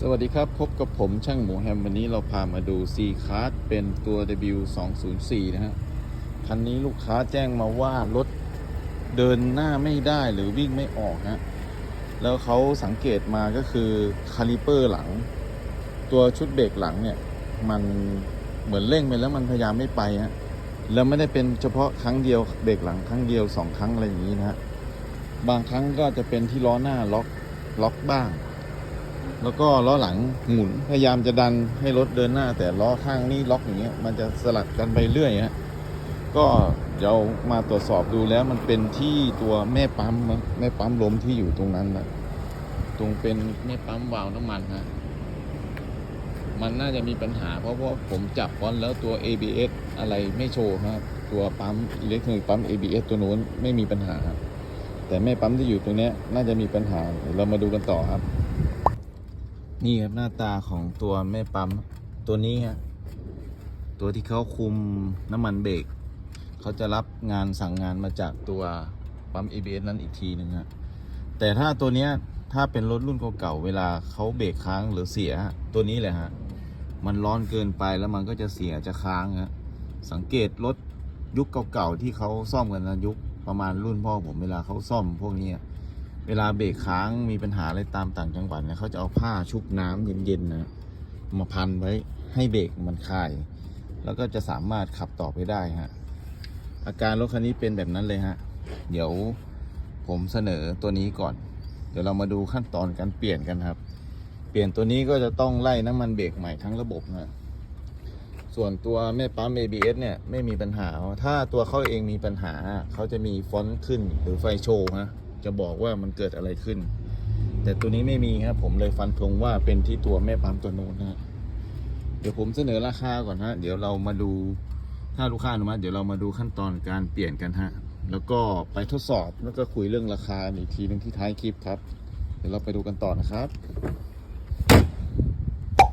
สวัสดีครับ พบกับผมช่างหมูแฮมวันนี้เราพามาดู C Class เป็นตัว W204 นะฮะ คันนี้ลูกค้าแจ้งมาว่ารถเดินหน้าไม่ได้หรือวิ่งไม่ออกฮะแล้วเขาสังเกตมาก็คือคาลิเปอร์หลัง ตัวชุดเบรกหลังเนี่ย มันเหมือนเร่งไปแล้วมันพยายามไม่ไปฮะแล้วไม่ได้เป็นเฉพาะครั้งเดียวเบรกหลังครั้งเดียวสองครั้งอะไรอย่างนี้นะฮะบางครั้งก็จะเป็นที่ล้อหน้าล็อกล็อกบ้าง แล้วก็ล้อหลังหมุนพยายามจะดันให้รถเดินหน้า แต่ล้อข้างนี่ล็อกอย่างเงี้ยมันจะสลัดกันไปเรื่อยฮะก็เดี๋ยวมาตรวจสอบดูแล้วมันเป็นที่ตัวแม่ปั๊มนะแม่ปั๊มลมที่อยู่ตรงนั้นนะตรงเป็นแม่ปั๊มวาล์วน้ำมันฮะมันน่าจะมีปัญหาเพราะว่าผมจับฟอนแล้วตัว ABS อะไรไม่โชว์ครับ ตัวปั๊มอิเล็กทรอนิกส์ปั๊ม ABS ตัวนู้นไม่มีปัญหาครับแต่แม่ปั๊มที่อยู่ตรงนี้น่าจะมีปัญหาเรามาดูกันต่อครับ นี่ครับหน้าตาของตัวแม่ปั๊มตัวนี้ฮะตัวที่เขาคุมน้ำมันเบรกเขาจะรับงานสั่งงานมาจากตัวปั๊ม ABS นั้นอีกทีหนึ่งฮะแต่ถ้าตัวเนี้ยถ้าเป็นรถรุ่นเก่าๆเวลาเขาเบรกค้างหรือเสียตัวนี้เลยฮะมันร้อนเกินไปแล้วมันก็จะเสียจะค้างฮะสังเกตรถยุคเก่าๆที่เขาซ่อมกันนะยุคประมาณรุ่นพ่อผมเวลาเขาซ่อมพวกนี้ เวลาเบรกค้างมีปัญหาอะไรตามต่างจังหวัดเนี่ยเขาจะเอาผ้าชุบน้ำเย็นๆนะมาพันไว้ให้เบรกมันคลาย แล้วก็จะสามารถขับต่อไปได้ฮะอาการรถคันนี้เป็นแบบนั้นเลยฮะเดี๋ยวผมเสนอตัวนี้ก่อน เดี๋ยวเรามาดูขั้นตอนการเปลี่ยนกันครับ เปลี่ยนตัวนี้ก็จะต้องไล่น้ำมันเบรกใหม่ทั้งระบบนะส่วนตัวแม่ปั๊ม ABS เนี่ยไม่มีปัญหา ถ้าตัวเขาเองมีปัญหาเขาจะมีฟอนต์ขึ้นหรือไฟโชว์นะ จะบอกว่ามันเกิดอะไรขึ้น แต่ตัวนี้ไม่มีครับผมเลยฟันธงว่าเป็นที่ตัวแม่ปั๊มตัวโน้นนะฮะเดี๋ยวผมเสนอราคาก่อนฮะเดี๋ยวเรามาดูถ้าลูกค้าอนุมัติเดี๋ยวเรามาดูขั้นตอนการเปลี่ยนกันฮะแล้วก็ไปทดสอบแล้วก็คุยเรื่องราคาอีกทีหนึงที่ท้ายคลิปครับ เดี๋ยวเราไปดูกันต่อนะครับ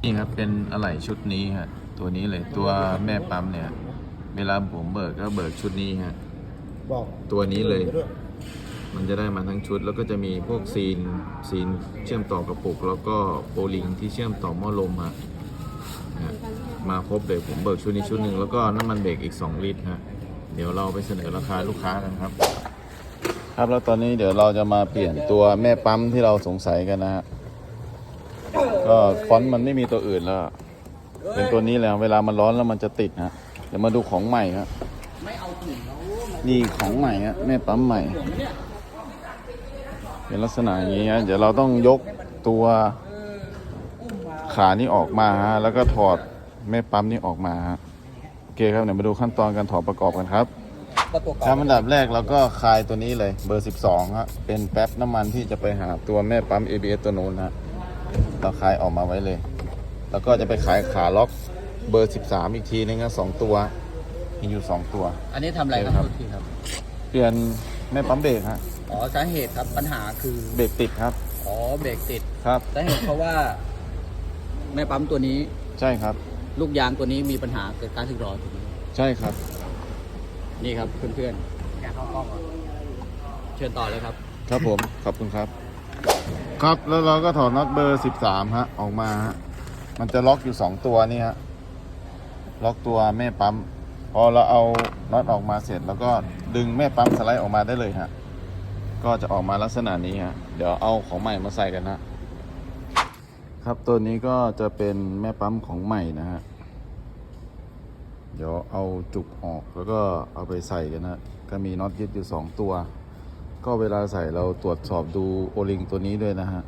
นี่ครับเป็นอะไหล่ชุดนี้ฮะตัวนี้เลยตัวแม่ปั๊มเนี่ย เวลาผมเบิกก็เบิกชุดนี้ฮะบอกตัวนี้เลยด้วย มันจะได้มาทั้งชุด แล้วก็จะมีพวกซีนซีนเชื่อมต่อกระปุก แล้วก็โบลิงที่เชื่อมต่อหม้อลมฮะฮะมาครบเลยผมเบิกชุดนี้ชุดหนึ่งแล้วก็น้ำมันเบรกอีก 2 ลิตรฮะเดี๋ยวเราไปเสนอราคาลูกค้ากันครับ ครับแล้วตอนนี้เดี๋ยวเราจะมาเปลี่ยนตัวแม่ปั๊มที่เราสงสัยกันนะฮะก็ฟอนต์มันไม่มีตัวอื่นแล้ว เป็นตัวนี้แล้วเวลามันร้อนแล้วมันจะติดฮะเดี๋ยวมาดูของใหม่ครับนี่ของใหม่ฮะแม่ปั๊มใหม่ เป็นลักษณะอย่างนี้ฮะเดี๋ยวเราต้องยกตัวขานี่ออกมาฮะแล้วก็ถอดแม่ปั๊มนี่ออกมาฮะโอเคครับเดี๋ยวมาดูขั้นตอนการถอดประกอบกันครับประตูครับอันดับแรกเราก็คลายตัวนี้เลยเบอร์ 12ฮะเป็นแป๊บน้ำมันที่จะไปหาตัวแม่ปั๊ม ABS ตัวนู้นฮะเราคลายออกมาไว้เลย แล้วก็จะไปขายขาล็อกเบอร์ 13 อีกทีนึงนะสองตัวมีอยู่ 2 ตัว อันนี้ทำอะไรครับครับโทษทีครับ เปลี่ยนแม่ปั๊มเบรกฮะ อ๋อสาเหตุครับปัญหาคือเบรกติดครับ อ๋อเบรกติดครับ สาเหตุเพราะว่า แม่ปั๊มตัวนี้ ใช่ครับ ลูกยางตัวนี้มีปัญหาเกิดการสึกหรอถูกไหมใช่ครับ นี่ครับเพื่อนๆอยากเข้ากล้องเชิญต่อเลยครับ ครับผม ขอบคุณครับ ครับแล้วเราก็ถอดน็อตเบอร์ 13 ฮะ ออกมาฮะมันจะล็อกอยู่ 2 ตัวนี่ฮะ ล็อกตัวแม่ปั๊ม พอเราเอาน็อตออกมาเสร็จ แล้วก็ดึงแม่ปั๊มสไลด์ออกมาได้เลยฮะ ก็จะออกมาลักษณะนี้ฮะ เดี๋ยวเอาของใหม่มาใส่กันฮะครับตัวนี้ก็จะเป็นแม่ปั๊มของใหม่นะฮะ เดี๋ยวเอาจุกออกแล้วก็เอาไปใส่กันนะก็มีน็อตยึดอยู่สองตัว ก็เวลาใส่เราตรวจสอบดูโอลิงตัวนี้ด้วยนะฮะ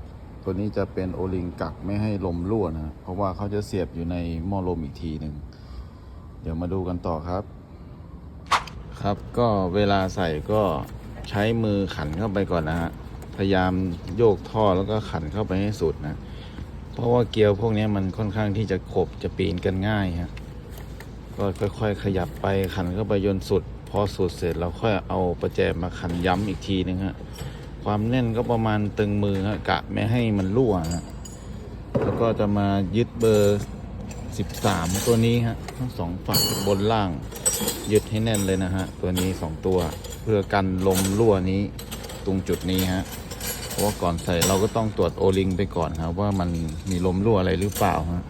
ตัวนี้จะเป็นโอลิงกักไม่ให้ลมรั่วนะเพราะว่าเขาจะเสียบอยู่ในหม้อลมอีกทีหนึ่งเดี๋ยวมาดูกันต่อครับ ครับก็เวลาใส่ก็ ใช้มือขันเข้าไปก่อนนะฮะพยายามโยกท่อแล้วก็ขันเข้าไปให้สุดนะ เพราะว่าเกลียวพวกนี้มันค่อนข้างที่จะขบจะปีนกันง่ายฮะก็ค่อยๆขยับไปขันเข้าไปจนสุด พอสุดเสร็จเราค่อยเอาประแจมาขันย้ำอีกทีนึงฮะความแน่นก็ประมาณตึงมือฮะกะไม่ให้มันรั่วฮะแล้วก็จะมายึดเบอร์ 13 ตัวนี้ฮะทั้งสองฝั่งบนล่าง ยึดให้แน่นเลยนะฮะ ตัวนี้ 2 ตัวเพื่อกันลมรั่วนี้ตรงจุดนี้ฮะเพราะว่าก่อนใส่เราก็ต้องตรวจโอลิงไปก่อนครับว่ามันมีลมรั่วอะไรหรือเปล่าฮะ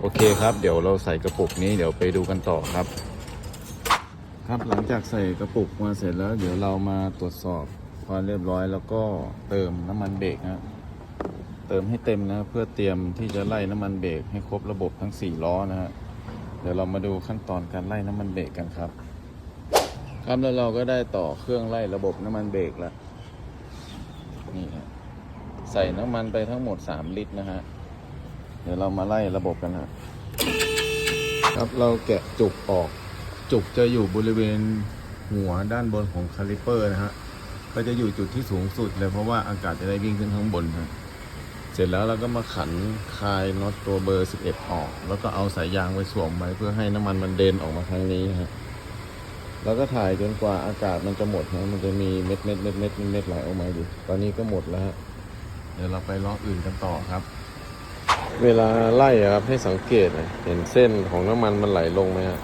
โอเคครับ เดี๋ยวเราใส่กระปุกนี้เดี๋ยวไปดูกันต่อครับ ครับหลังจากใส่กระปุกมาเสร็จแล้ว เดี๋ยวเรามาตรวจสอบความเรียบร้อยแล้วก็เติมน้ำมันเบรกนะ เติมให้เต็มนะ เพื่อเตรียมที่จะไล่น้ำมันเบรกให้ครบระบบทั้ง 4 ล้อนะฮะเดี๋ยวเรามาดูขั้นตอนการไล่น้ำมันเบรกกันครับ ครับแล้วเราก็ได้ต่อเครื่องไล่ระบบน้ำมันเบรกแล้วนี่ฮะใส่น้ำมันไปทั้งหมด 3 ลิตรนะฮะเดี๋ยวเรามาไล่ระบบกันฮะครับเราแกะจุกออกจุกจะอยู่บริเวณหัวด้านบนของคาลิเปอร์นะฮะก็จะอยู่จุดที่สูงสุดเลยเพราะว่าอากาศจะได้วิ่งขึ้นข้างบนฮะ เสร็จแล้วเราก็มาขันคลายน็อตตัวเบอร์ 11 ออก แล้วก็เอาสายยางไปสวมไว้เพื่อให้น้ำมันมันเดินออกมาทางนี้ฮะแล้วก็ถ่ายจนกว่าอากาศมันจะหมดฮะมันจะมีเม็ดเม็ดเม็ดเม็ดเม็ดไหลออกมาอยู่ ตอนนี้ก็หมดแล้วฮะเดี๋ยวเราไปล้ออื่นกันต่อครับ เวลาไล่ครับให้สังเกตเห็นเส้นของน้ำมันมันไหลลงไหมฮะ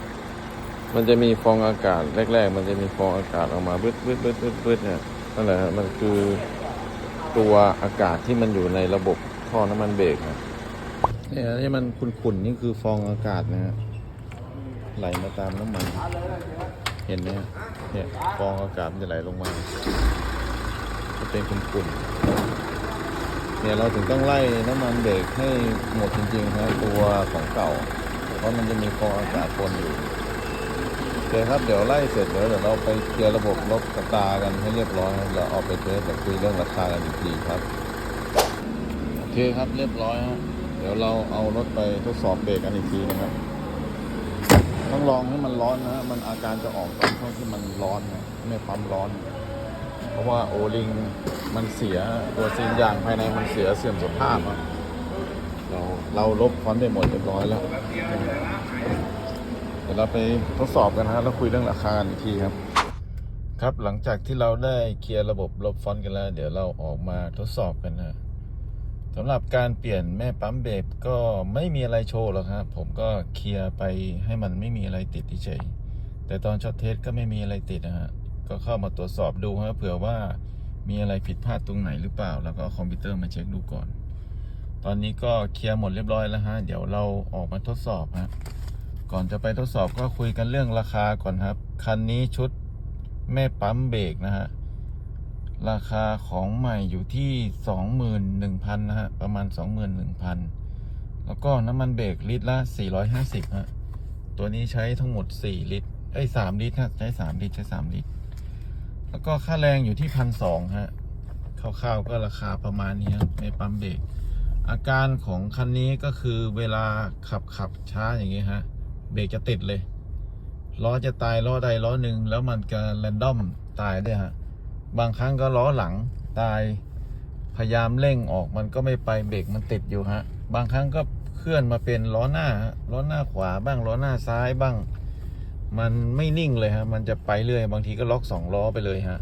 มันจะมีฟองอากาศแรก ๆ มันจะมีฟองอากาศออกมาบึดบึดบึดบึดบึดเนี่ยนั่นแหละฮะมันคือ ตัวอากาศที่มันอยู่ในระบบท่อน้ำมันเบรกนะเนี่ยที่มันขุ่นๆนี่คือฟองอากาศนะฮะไหลมาตามน้ำมัน เห็นไหมเนี่ยฟองอากาศมันจะไหลลงมาจะเป็นขุ่นๆเนี่ยเราถึงต้องไล่น้ำมันเบรกให้หมดจริงๆนะตัวของเก่า เพราะมันจะมีฟองอากาศปนอยู่ อเคครับเดี๋ยวไล่เสร็จเดี๋ยวเดี๋ยวเราไปเคลียร์ระบบลบตากันให้เรียบร้อยครับเดี๋ยวเอาไปเทสเดี๋ยวคุยเรื่องราคากันอีกทีครับโอเคครับเรียบร้อยฮะเดี๋ยวเราเอารถไปทดสอบเบรกกันอีกทีนะครับ ต้องลองให้มันร้อนนะฮะมันอาการจะออกตอนช่วงที่มันร้อนนะไม่ปั๊มร้อน เพราะว่าโอลิงมันเสียตัวซีนยางภายในมันเสียเสื่อมสภาพอะเราเราลบฟอนต์ไปหมดเรียบร้อยแล้ว ยวเราไปทดสอบกันนะฮะแล้วคุยเรื่องราคาอีกทีครับ ครับหลังจากที่เราได้เคลียร์ระบบลบฟอนต์กันแล้ว เดี๋ยวเราออกมาทดสอบกันนะสำหรับการเปลี่ยนแม่ปั๊มเบรกก็ไม่มีอะไรโชว์หรอกครับผมก็เคลียร์ไปให้มันไม่มีอะไรติดเฉยแต่ตอนช็อตเทสก็ไม่มีอะไรติดนะฮะก็เข้ามาตรวจสอบดูฮะเผื่อว่ามีอะไรผิดพลาดตรงไหนหรือเปล่า แล้วก็คอมพิวเตอร์มาเช็คดูก่อน ตอนนี้ก็เคลียร์หมดเรียบร้อยแล้วฮะเดี๋ยวเราออกมาทดสอบฮะ ก่อนจะไปทดสอบก็คุยกันเรื่องราคาก่อนครับ คันนี้ชุดแม่ปั๊มเบรกนะฮะ ราคาของใหม่อยู่ที่ 21,000นะฮะ ประมาณ 21,000 แล้วก็น้ำมันเบรกลิตรละ 450ฮะ ตัวนี้ใช้ทั้งหมด 4 ลิตรเอ้3ลิตรนะใช้ 3 ลิตร ใช้ 3 ลิตร แล้วก็ค่าแรงอยู่ที่พันสองฮะ คร่าวๆก็ราคาประมาณนี้ครับแม่ปั๊มเบรกอาการของคันนี้ก็คือเวลาขับขับช้าอย่างนี้ฮะ เบรกจะติดเลยล้อจะตายล้อใดล้อหนึ่งแล้วมันก็แรนดอมตายด้วยฮะบางครั้งก็ล้อหลังตายพยายามเร่งออกมันก็ไม่ไปเบรกมันติดอยู่ฮะ บางครั้งก็เคลื่อนมาเป็นล้อหน้าล้อหน้าขวาบ้างล้อหน้าซ้ายบ้าง มันไม่นิ่งเลยฮะ มันจะไปเรื่อย บางทีก็ล็อกสองล้อไปเลยฮะ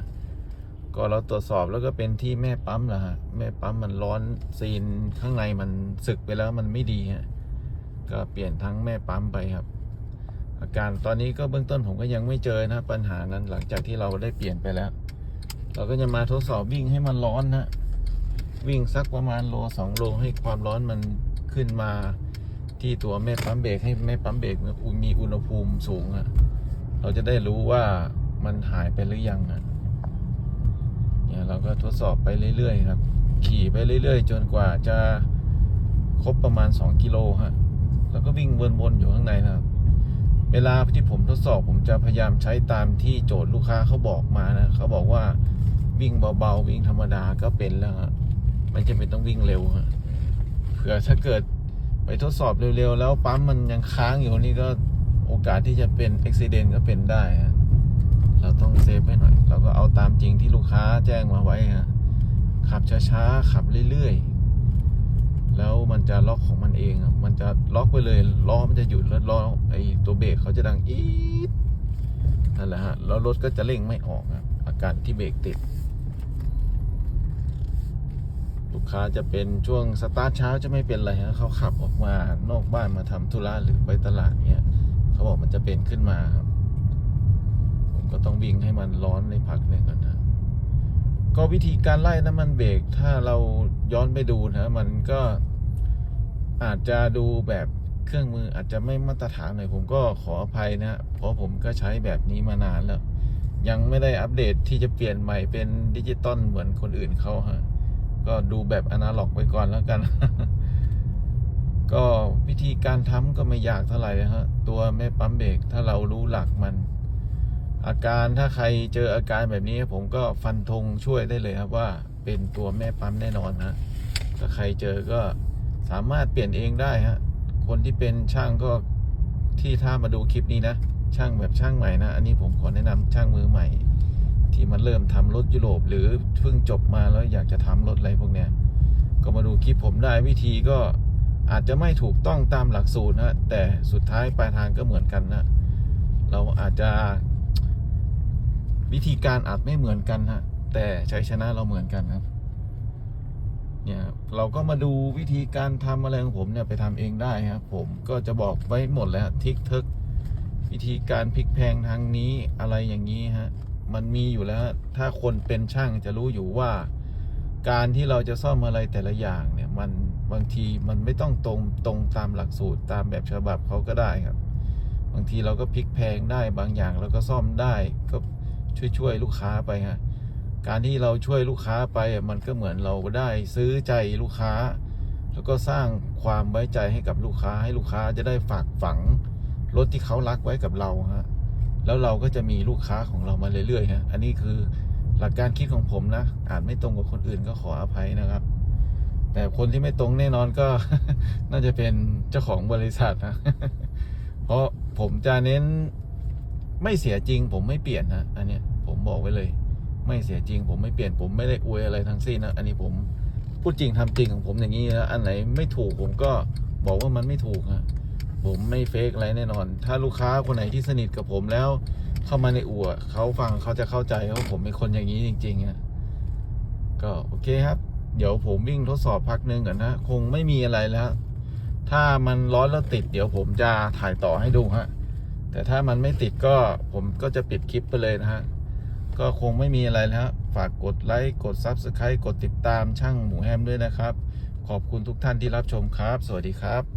ก็เราตรวจสอบแล้วก็เป็นที่แม่ปั๊มแหละฮะแม่ปั๊มมันร้อนซีนข้างในมันสึกไปแล้วมันไม่ดีฮะก็เปลี่ยนทั้งแม่ปั๊มไปครับ อาการตอนนี้ก็เบื้องต้นผมก็ยังไม่เจอนะปัญหานั้นหลังจากที่เราได้เปลี่ยนไปแล้ว เราก็จะมาทดสอบวิ่งให้มันร้อนนะวิ่งสักประมาณโลสองโลให้ความร้อนมันขึ้นมาที่ตัวแม่ปั๊มเบรกให้แม่ปั๊มเบรกมีอุณหภูมิสูงอะเราจะได้รู้ว่ามันหายไปหรือยังอะเนี่ยเราก็ทดสอบไปเรื่อยๆครับ ขี่ไปเรื่อย ๆ จนกว่าจะครบประมาณ 2 กิโลฮะแล้วก็วิ่งวนๆอยู่ข้างในนะครับ เวลาที่ผมทดสอบผมจะพยายามใช้ตามที่โจทย์ลูกค้าเขาบอกมานะเขาบอกว่าวิ่งเบาๆวิ่งธรรมดาก็เป็นแล้วฮะไม่จำเป็นต้องวิ่งเร็วฮะเผื่อถ้าเกิดไปทดสอบเร็วๆ แล้วปั๊มมันยังค้างอยู่นี่ก็โอกาสที่จะเป็นอุบิเหตุก็เป็นได้ฮะเราต้องเซฟไว้หน่อย เราก็เอาตามจริงที่ลูกค้าแจ้งมาไว้ฮะขับช้าๆขับเรื่อยๆ แล้วมันจะล็อกของมันเองมันจะล็อกไปเลยล้อมันจะหยุดแล้วล้อไอตัวเบรกเขาจะดังอีดนั่นแหละฮะแล้วรถก็จะเร่งไม่ออกอะอาการที่เบรกติด ลูกค้าจะเป็นช่วงสตาร์ทเช้าจะไม่เป็นไรฮะเขาขับออกมานอกบ้านมาทำธุระหรือไปตลาดเนี้ยเขาบอกมันจะเป็นขึ้นมาครับผมก็ต้องวิ่งให้มันร้อนในพักหนึ่งก่อนนะ ก็วิธีการไล่น้ำมันเบรกถ้าเราย้อนไปดูนะมันก็อาจจะดูแบบเครื่องมืออาจจะไม่มาตรฐานหน่อยผมก็ขออภัยนะเพราะผมก็ใช้แบบนี้มานานแล้ว ยังไม่ได้อัปเดตที่จะเปลี่ยนใหม่เป็นดิจิตอลเหมือนคนอื่นเขาฮะก็ดูแบบอนาล็อกไว้ก่อนแล้วกัน ก็วิธีการทำก็ไม่ยากเท่าไหร่ฮะตัวแม่ปั๊มเบรกถ้าเรารู้หลักมัน อาการถ้าใครเจออาการแบบนี้ผมก็ฟันธงช่วยได้เลยครับว่าเป็นตัวแม่ปั๊มแน่นอนฮะถ้าใครเจอก็สามารถเปลี่ยนเองได้ฮะคนที่เป็นช่างก็ที่ถ้ามาดูคลิปนี้นะ ช่างแบบช่างใหม่นะ อันนี้ผมขอแนะนำช่างมือใหม่ ที่มันเริ่มทำรถยุโรป หรือเพิ่งจบมาแล้วอยากจะทำรถอะไรพวกเนี้ยก็มาดูคลิปผมได้วิธีก็อาจจะไม่ถูกต้องตามหลักสูตรนะแต่สุดท้ายปลายทางก็เหมือนกันนะเราอาจจะ วิธีการอาจไม่เหมือนกันฮะ แต่ชัยชนะเราเหมือนกันครับ เนี่ยเราก็มาดูวิธีการทำอะไรของผมเนี่ยไปทำเองได้ครับผมก็จะบอกไว้หมดแล้วทิกทึกวิธีการพลิกแพงทางนี้อะไรอย่างนี้ฮะ มันมีอยู่แล้ว ถ้าคนเป็นช่างจะรู้อยู่ว่า การที่เราจะซ่อมอะไรแต่ละอย่างเนี่ย มันบางทีมันไม่ต้องตรงตรงตามหลักสูตรตามแบบฉบับเขาก็ได้ครับ บางทีเราก็พลิกแพงได้บางอย่างเราก็ซ่อมได้ก็ ช่วยช่วยลูกค้าไปฮะการที่เราช่วยลูกค้าไปมันก็เหมือนเราได้ซื้อใจลูกค้า แล้วก็สร้างความไว้ใจให้กับลูกค้าให้ลูกค้าจะได้ฝากฝังรถที่เขารักไว้กับเราฮะแล้วเราก็จะมีลูกค้าของเรามาเรื่อยๆฮะอันนี้คือหลักการคิดของผมนะอาจไม่ตรงกับคนอื่นก็ขออภัยนะครับ แต่คนที่ไม่ตรงแน่นอนก็น่าจะเป็นเจ้าของบริษัทนะ เพราะผมจะเน้น ไม่เสียจริง ผมไม่เปลี่ยนนะอันเนี้ยผมบอกไว้เลย ไม่เสียจริง ผมไม่เปลี่ยนผมไม่ได้อวยอะไรทั้งสิ้นนะอันนี้ผมพูดจริงทำจริงของผมอย่างนี้นะอันไหนไม่ถูกผมก็บอกว่ามันไม่ถูกฮะผมไม่เฟกอะไรแน่นอน ถ้าลูกค้าคนไหนที่สนิทกับผมแล้ว เข้ามาในอู่เขาฟังเขาจะเข้าใจว่าผมเป็นคนอย่างนี้จริงๆอะก็โอเคครับ เดี๋ยวผมวิ่งทดสอบพักหนึงก่อนนะ คงไม่มีอะไรแล้ว ถ้ามันร้อนแล้วติด เดี๋ยวผมจะถ่ายต่อให้ดูฮะ แต่ถ้ามันไม่ติดก็ผมก็จะปิดคลิปไปเลยนะฮะ ก็คงไม่มีอะไรแล้วฮะฝากกดไลค์ กด Subscribe กดติดตามช่างหมูแฮมด้วยนะครับ ขอบคุณทุกท่านที่รับชมครับ สวัสดีครับ